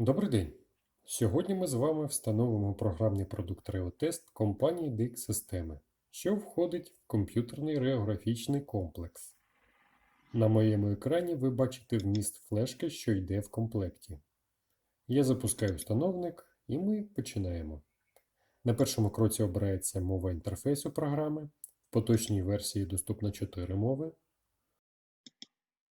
Добрий день! Сьогодні ми з вами встановимо програмний продукт ReoTest компанії DX Системи, що входить в комп'ютерний реографічний комплекс. На моєму екрані ви бачите вміст флешки, що йде в комплекті. Я запускаю встановник і ми починаємо. На першому кроці обирається мова інтерфейсу програми. В поточній версії доступно 4 мови.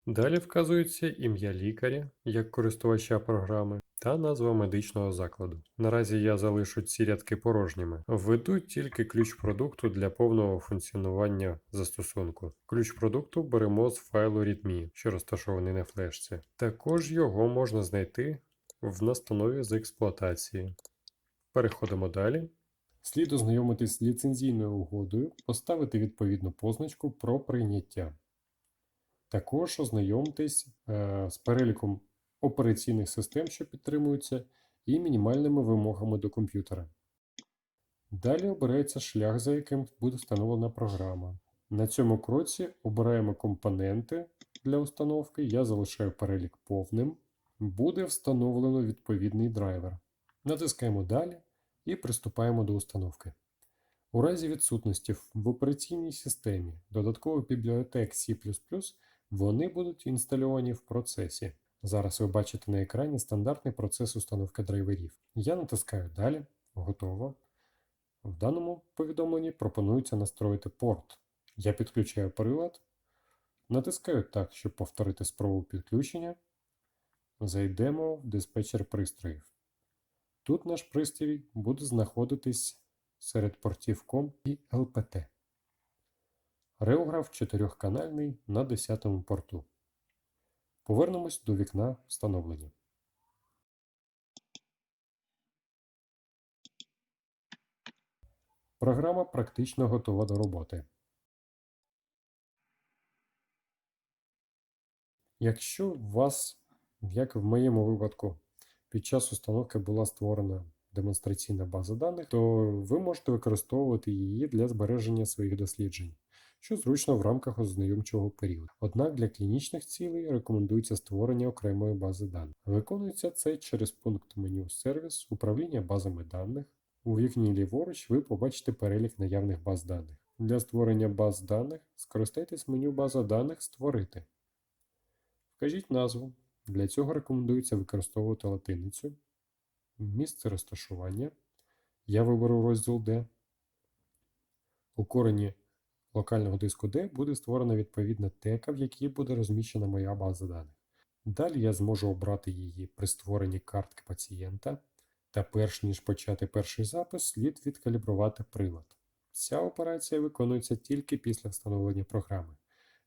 Далі вказується ім'я лікаря як користувача програми та назва медичного закладу. Наразі я залишу ці рядки порожніми. Введу тільки ключ продукту для повного функціонування застосунку. Ключ продукту беремо з файлу readme, що розташований на флешці. Також його можна знайти в настанові з експлуатації. Переходимо далі. Слід ознайомитись з ліцензійною угодою, поставити відповідну позначку про прийняття. Також ознайомтесь е, з переліком операційних систем, що підтримуються, і мінімальними вимогами до комп'ютера. Далі обирається шлях, за яким буде встановлена програма. На цьому кроці обираємо компоненти для установки. Я залишаю перелік повним. Буде встановлено відповідний драйвер. Натискаємо Далі і приступаємо до установки. У разі відсутності в операційній системі додаткових бібліотек C, вони будуть інстальовані в процесі. Зараз ви бачите на екрані стандартний процес установки драйверів. Я натискаю Далі, готово. В даному повідомленні пропонується настроїти порт. Я підключаю прилад, натискаю так, щоб повторити спробу підключення. Зайдемо в диспетчер пристроїв. Тут наш пристрій буде знаходитись серед портів COM і LPT. Реограф чотирьохканальний на 10 порту. Повернемось до вікна встановлення. Програма практично готова до роботи. Якщо у вас, як в моєму випадку, під час установки була створена демонстраційна база даних, то ви можете використовувати її для збереження своїх досліджень що зручно в рамках ознайомчого періоду. Однак для клінічних цілей рекомендується створення окремої бази даних. Виконується це через пункт меню Сервіс управління базами даних. У вікні ліворуч ви побачите перелік наявних баз даних. Для створення баз даних скористайтесь меню База даних Створити. Вкажіть назву. Для цього рекомендується використовувати латиницю. Місце розташування. Я виберу розділ D. У корені локального диску D буде створена відповідна тека, в якій буде розміщена моя база даних. Далі я зможу обрати її при створенні картки пацієнта, та перш ніж почати перший запис, слід відкалібрувати прилад. Ця операція виконується тільки після встановлення програми.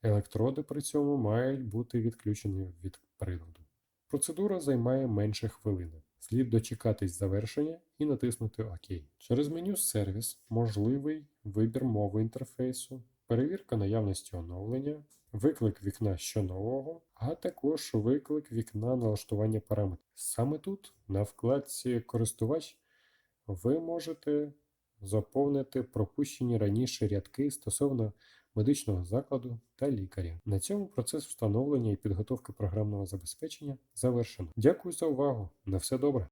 Електроди при цьому мають бути відключені від приладу. Процедура займає менше хвилини. Слід дочекатись завершення і натиснути ОК. Через меню Сервіс можливий вибір мови інтерфейсу, перевірка наявності оновлення, виклик вікна що нового, а також виклик вікна налаштування параметрів. Саме тут, на вкладці Користувач, ви можете заповнити пропущені раніше рядки стосовно медичного закладу та лікаря. На цьому процес встановлення і підготовки програмного забезпечення завершено. Дякую за увагу. На все добре.